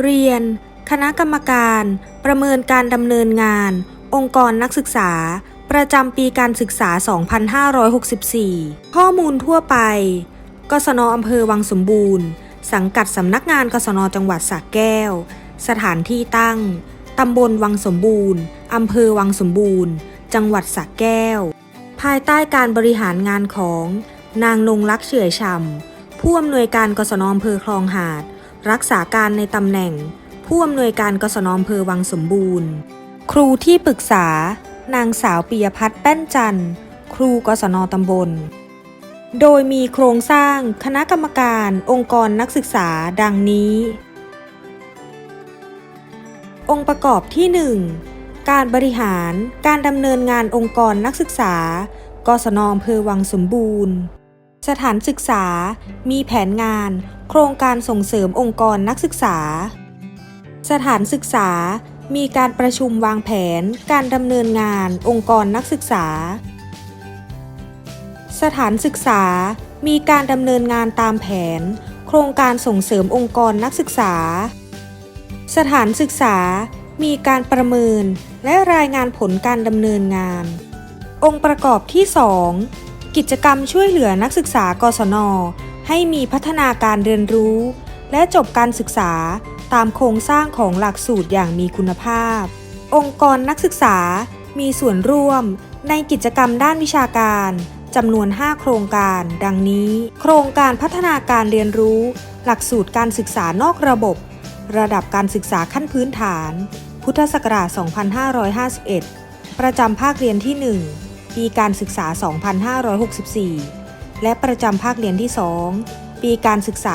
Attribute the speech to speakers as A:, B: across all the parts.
A: เรียน คณะกรรมการ ประเมินการดำเนินงาน องค์กรนักศึกษา ประจำปีการศึกษา 2564 ข้อมูลทั่วไป กศนอำเภอวังสมบูรณ์ สังกัดสำนักงานกศนจังหวัดสระแก้ว สถานที่ตั้ง ตำบลวังสมบูรณ์ อำเภอวังสมบูรณ์ จังหวัดสระแก้ว ภายใต้การบริหารงานของ นางนงลักษ์เฉื่อยฉำผู้อำนวยการกศนอำเภอคลองหาด รักษาการในตำแหน่ง ผู้อำนวยการกศนอำเภอวังสมบูรณ์ ครูที่ปรึกษา นางสาวปิยพัฒน์แป้นจันทร์ ครูกศนตำบล โดยมีโครงสร้างคณะกรรมการ องค์กรนักศึกษาดังนี้ องค์ประกอบที่ 1 การบริหารการดำเนินงานองค์กรนักศึกษากศนอำเภอวังสมบูรณ์ สถานศึกษา มีแผนงาน โครงการส่งเสริมองค์กรนักศึกษา สถานศึกษา มีการประชุมวางแผน การดำเนินงาน องค์กรนักศึกษา สถานศึกษา มีการดำเนินงานตามแผน โครงการส่งเสริมองค์กรนักศึกษา สถานศึกษา มีการประเมิน และรายงานผลการดำเนินงาน องค์ประกอบที่ 2 กิจกรรมช่วยเหลือนักศึกษากศน ให้มีพัฒนาการเรียนรู้ และจบการศึกษาตามโครงสร้างของหลักสูตรอย่างมีคุณภาพ องค์กรนักศึกษามีส่วนร่วมในกิจกรรมด้านวิชาการจำนวน 5 โครงการ ดังนี้ โครงการพัฒนาการเรียนรู้ หลักสูตรการศึกษานอกระบบ ระดับการศึกษาขั้นพื้นฐาน พุทธศักราช 2551 ประจำภาคเรียนที่ 1 ปีการศึกษา 2564 และประจำภาคเรียนที่ 2 ปีการศึกษา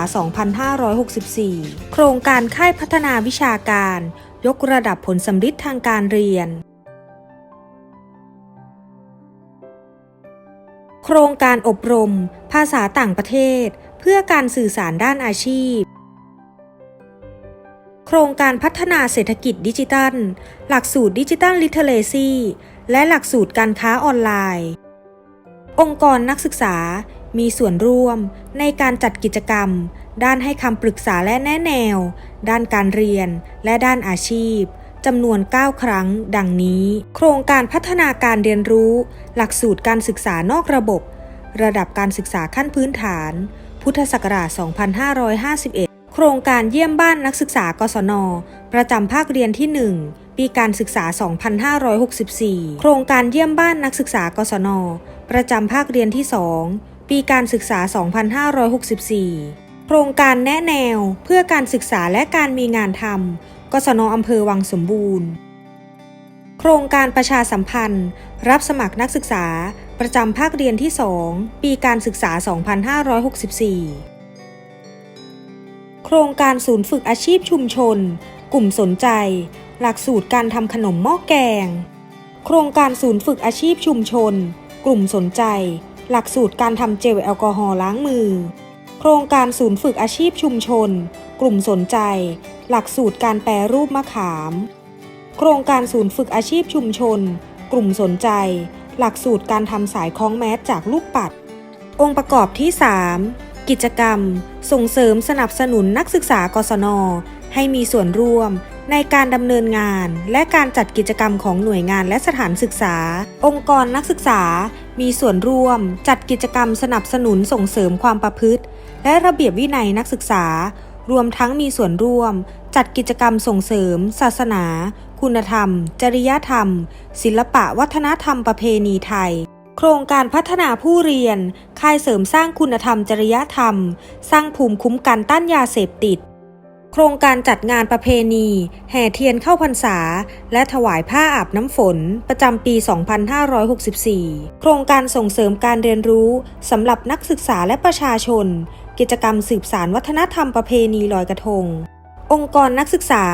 A: 2564 โครงการค่ายพัฒนาวิชาการ ยกระดับผลสำฤทธิ์ทางการเรียน โครงการอบรม ภาษาต่างประเทศ เพื่อการสื่อสารด้านอาชีพโครงการพัฒนาเศรษฐกิจดิจิทัล หลักสูตรดิจิทัลลิเทเลซี และหลักสูตรการค้าออนไลน์ องค์กรนักศึกษามีส่วนร่วมในการจัดกิจกรรม ด้านให้คำปรึกษาและแนะแนว ด้านการเรียนและด้านอาชีพจำนวน 9 ครั้ง ดังนี้ โครงการพัฒนาการเรียนรู้ หลักสูตรการศึกษานอกระบบ ระดับการศึกษาขั้นพื้นฐาน พุทธศักราช 2551 โครงการเยี่ยมบ้านนักศึกษากศน ประจำภาคเรียนที่ 1 ปีการศึกษา 2564 โครงการเยี่ยมบ้านนักศึกษากศน ประจำภาคเรียนที่ 2 ปีการศึกษา 2564 โครงการแนะแนวเพื่อการศึกษาและการมีงานทำกศนอำเภอวังสมบูรณ์ โครงการประชาสัมพันธ์ รับสมัครนักศึกษา ประจำภาคเรียนที่ 2 ปีการศึกษา 2564 โครงการศูนย์ฝึกอาชีพชุมชน กลุ่มสนใจ หลักสูตรการทำขนมหม้อแกง โครงการศูนย์ฝึกอาชีพชุมชน กลุ่มสนใจ หลักสูตรการทำเจลแอลกอฮอล์ล้างมือ โครงการศูนย์ฝึกอาชีพชุมชน กลุ่มสนใจ หลักสูตรการแปรรูปมะขาม โครงการศูนย์ฝึกอาชีพชุมชน กลุ่มสนใจ หลักสูตรการทำสายคล้องแมสจากลูกปัด องค์ประกอบที่ 3 กิจกรรม ส่งเสริมสนับสนุนนักศึกษากศน ให้มีส่วนร่วมในการดำเนินงานและการจัดกิจกรรมของหน่วยงานและสถานศึกษา องค์กรนักศึกษา มีส่วนร่วม จัดกิจกรรมสนับสนุนส่งเสริมความประพฤติ และระเบียบวินัยนักศึกษา รวมทั้งมีส่วนร่วม จัดกิจกรรมส่งเสริม ศาสนา คุณธรรม จริยธรรม ศิลปะวัฒนธรรมประเพณีไทย โครงการพัฒนาผู้เรียน ค่ายเสริมสร้างคุณธรรมจริยธรรม สร้างภูมิคุ้มกันต้านยาเสพติด ครงการจัดงานประเพณี แห่เทียนเข้าพรรษา และถวายผ้าอาบน้ำฝน ประจำปี 2564 โครงการส่งเสริมการเรียนรู้สำหรับนักศึกษาและประชาชน กิจกรรมสืบสารวัฒนธรรมประเพณีลอยกระทง องค์กรนักศึกษา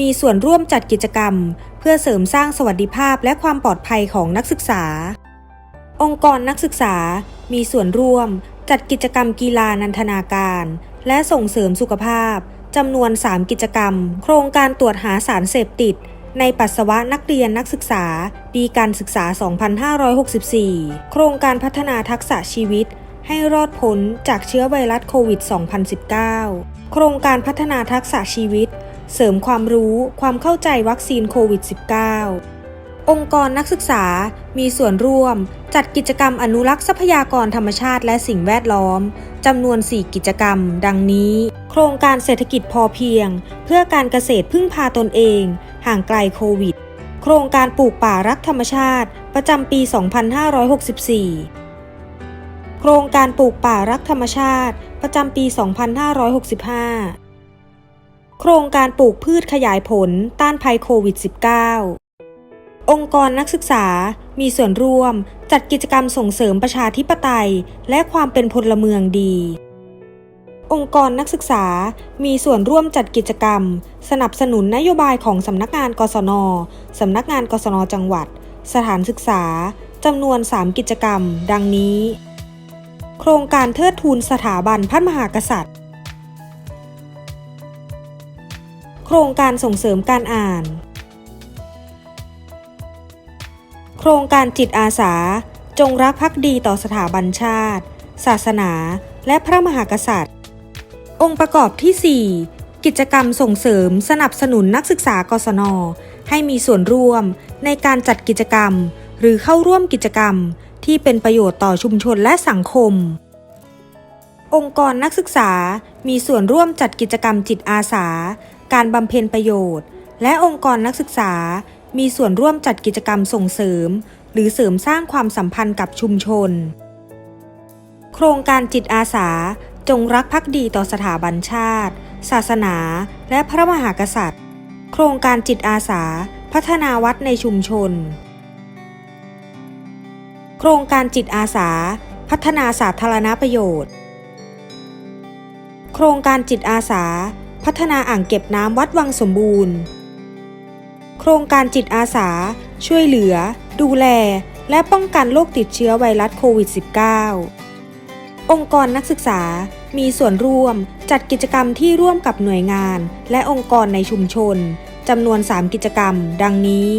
A: มีส่วนร่วมจัดกิจกรรม เพื่อเสริมสร้างสวัสดิภาพและความปลอดภัยของนักศึกษา องค์กรนักศึกษามีส่วนร่วม จัดกิจกรรมกีฬานันทนาการ และส่งเสริมสุขภาพ จำนวน 3 กิจกรรม โครงการตรวจหาสารเสพติด ในปัสสาวะนักเรียนนักศึกษา ปีการศึกษา 2564 โครงการพัฒนาทักษะชีวิต ให้รอดพ้นจากเชื้อไวรัสโควิด 2019 โครงการพัฒนาทักษะชีวิต เสริมความรู้ความเข้าใจวัคซีนโควิด -19 องค์กรนักศึกษามีส่วนร่วม จัดกิจกรรมอนุรักษ์ทรัพยากรธรรมชาติและสิ่งแวดล้อมจำนวน 4 กิจกรรม ดังนี้ โครงการเศรษฐกิจพอเพียง เพื่อการเกษตรพึ่งพาตนเอง ห่างไกลโควิด โครงการปลูกป่ารักธรรมชาติ ประจำปี 2564 โครงการปลูกป่ารักธรรมชาติ ประจำปี 2565 โครงการปลูกพืชขยายผลต้านภัยโควิด -19 องค์กรนักศึกษามีส่วนร่วม จัดกิจกรรมส่งเสริมประชาธิปไตย และความเป็นพลเมืองดี องค์กรนักศึกษามีส่วนร่วมจัดกิจกรรม สนับสนุนนโยบายของสำนักงานกศนสำนักงานกศนจังหวัด สถานศึกษาจำนวน 3 กิจกรรม ดังนี้ โครงการเทิดทูนสถาบันพระมหากษัตริย์ โครงการส่งเสริมการอ่าน โครงการจิตอาสา จงรักภักดีต่อสถาบันชาติ ศาสนา และพระมหากษัตริย์ องค์ประกอบที่ 4 กิจกรรมส่งเสริมสนับสนุนนักศึกษากศน ให้มีส่วนร่วมในการจัดกิจกรรม หรือเข้าร่วมกิจกรรม ที่เป็นประโยชน์ต่อชุมชนและสังคม องค์กรนักศึกษามีส่วนร่วมจัดกิจกรรมจิตอาสา การบำเพ็ญประโยชน์ และองค์กรนักศึกษา มีส่วนร่วมจัดกิจกรรมส่งเสริม หรือเสริมสร้างความสัมพันธ์กับชุมชน โครงการจิตอาสา จงรักภักดีต่อสถาบันชาติ ศาสนา และพระมหากษัตริย์ โครงการจิตอาสา พัฒนาวัดในชุมชน โครงการจิตอาสา พัฒนาสาธารณประโยชน์ โครงการจิตอาสา พัฒนาอ่างเก็บน้ำวัดวังสมบูรณ์ โครงการจิตอาสา ช่วยเหลือ ดูแล และป้องกันโรคติดเชื้อไวรัสโควิด -19 องค์กรนักศึกษามีส่วนร่วมจัดกิจกรรมที่ร่วมกับหน่วยงาน และองค์กรในชุมชนจำนวน 3 กิจกรรม ดังนี้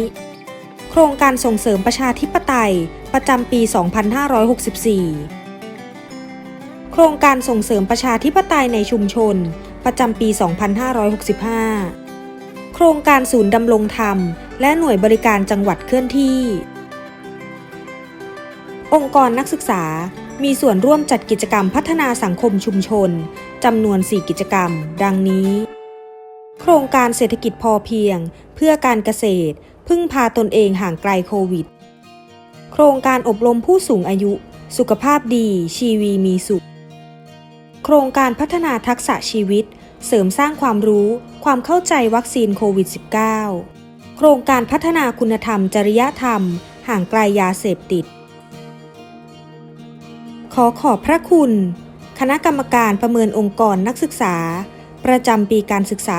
A: โครงการส่งเสริมประชาธิปไตย ประจำปี 2564 โครงการส่งเสริมประชาธิปไตยในชุมชน ประจำปี 2565 ครงการศูนย์ดำรงธรรม และหน่วยบริการจังหวัดเคลื่อนที่ องค์กรนักศึกษามีส่วนร่วมจัดกิจกรรมพัฒนาสังคมชุมชนจำนวน 4 กิจกรรม ดังนี้ โครงการเศรษฐกิจพอเพียง เพื่อการเกษตร พึ่งพาตนเองห่างไกลโควิด โครงการอบรมผู้สูงอายุ สุขภาพดี ชีวีมีสุข โครงการพัฒนาทักษะชีวิต เสริมสร้างความรู้ความเข้าใจวัคซีนโควิด -19 โครงการพัฒนาคุณธรรมจริยธรรม ห่างไกลยาเสพติด ขอขอบพระคุณ คณะกรรมการประเมินองค์กรนักศึกษา ประจำปีการศึกษา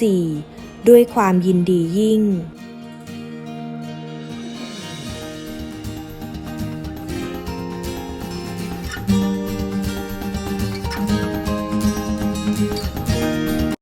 A: 2564 ด้วยความยินดียิ่ง